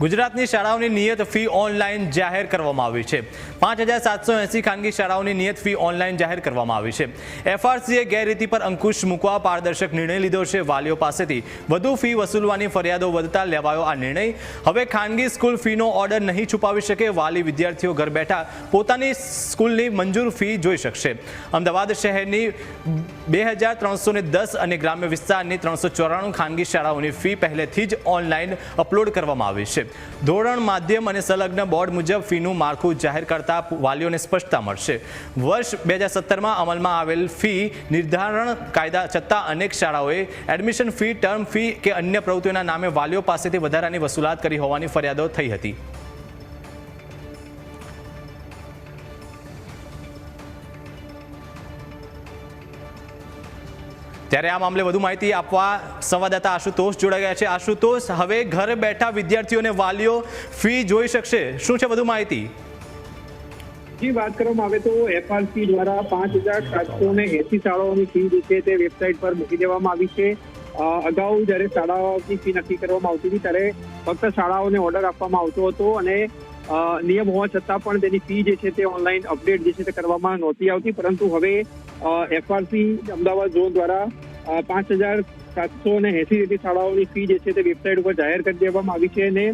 ગુજરાતની શાળાઓની નિયત ફી ઓનલાઈન જાહેર કરવામાં આવી છે. પાંચ હજાર સાતસો એંસી ખાનગી શાળાઓની નિયત ફી ઓનલાઈન જાહેર કરવામાં આવી છે. એફઆરસીએ ગેરરીતિ પર અંકુશ મૂકવા પારદર્શક નિર્ણય લીધો છે. વાલીઓ પાસેથી વધુ ફી વસૂલવાની ફરિયાદો વધતા લેવાયો આ નિર્ણય. હવે ખાનગી સ્કૂલ ફીનો ઓર્ડર નહીં છુપાવી શકે. વાલી વિદ્યાર્થીઓ ઘર બેઠા પોતાની સ્કૂલની મંજૂર ફી જોઈ શકશે. અમદાવાદ શહેરની બે હજાર ત્રણસો ને દસ અને ગ્રામ્ય વિસ્તારની ત્રણસો ચોરાણું ખાનગી શાળાઓની ફી પહેલેથી જ ઓનલાઈન અપલોડ કરવામાં આવી છે. ધોરણ, માધ્યમ અને સંલગ્ન બોર્ડ મુજબ ફીનું માળખું જાહેર કરતા વાલીઓને સ્પષ્ટતા મળશે. વર્ષ બે હજાર અમલમાં આવેલ ફી નિર્ધારણ કાયદા છતાં અનેક શાળાઓએ એડમિશન ફી, ટર્મ ફી કે અન્ય પ્રવૃત્તિઓના નામે વાલીઓ પાસેથી વધારાની વસૂલાત કરી હોવાની ફરિયાદો થઈ હતી. ત્યારે આ મામલે વધુ માહિતી આપવા સંવાદદાતા આશુતોષ જોડાઈ ગયા છે. આશુતોષ, હવે ઘરે બેઠા વિદ્યાર્થીઓને વાલીઓ ફી જોઈ શકશે. શું છે વધુ માહિતી? જી વાત કરવામાં આવે તો એફઆરસી દ્વારા પાંચ હજાર સાતસો ને એસી શાળાઓની ફી જે છે તે વેબસાઇટ પર મૂકી દેવામાં આવી છે. અગાઉ જ્યારે શાળાઓની ફી નક્કી કરવામાં આવતી હતી ત્યારે ફક્ત શાળાઓને ઓર્ડર આપવામાં આવતો હતો અને નિયમ હોવા છતાં પણ તેની ફી જે છે તે ઓનલાઈન અપડેટ જે છે તે કરવામાં નહોતી આવતી. પરંતુ હવે એફઆરસી અમદાવાદ ઝોન દ્વારા પાંચ હજાર સાતસો ને એસી જેટલી શાળાઓની ફી જે છે તે વેબસાઇટ ઉપર જાહેર કરી દેવામાં આવી છે અને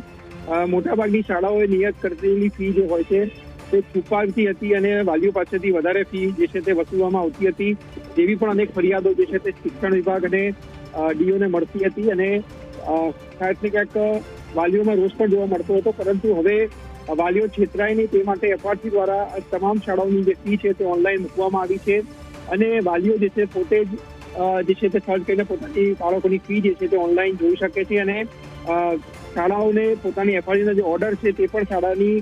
મોટાભાગની શાળાઓએ નિયત કરેલી ફી જે હોય છે તે છુપાવતી હતી અને વાલીઓ પાસેથી વધારે ફી જે છે તે વસૂલવામાં આવતી હતી. જેવી પણ અનેક ફરિયાદો જે છે તે શિક્ષણ વિભાગ અને ડીઓને મળતી હતી અને ક્યાંક ક્યાંક વાલીઓમાં રોષ પણ જોવા મળતો હતો. પરંતુ હવે વાલીઓ છેતરાય નહીં તે માટે એફઆરસી દ્વારા તમામ શાળાઓની જે ફી છે તે ઓનલાઈન મૂકવામાં આવી છે. અને વાલીઓ જે છે પોતે જ જે છે તે સર્ચ કરીને પોતાની બાળકોની ફી જે છે તે ઓનલાઈન જોઈ શકે છે અને શાળાઓને પોતાની એફઆરસીના જે ઓર્ડર છે તે પણ શાળાની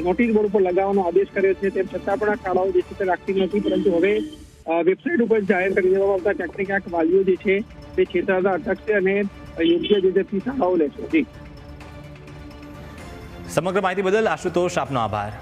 નોટિસ બોર્ડ ઉપર લગાવવાનો આદેશ કર્યો છે, તેમ છતાં પણ આ શાળાઓ જે છે તે રાખતી નથી, પરંતુ હવે વેબસાઇટ ઉપર જાહેર કરી દેવામાં આવતા ક્યાંક ને ક્યાંક વાલીઓ જે છે તે છેતરાતા અટકશે અને યોગ્ય જે શાળાઓ લેશે. સમગ્ર માહિતી બદલ આશુતોષ આપનો આભાર.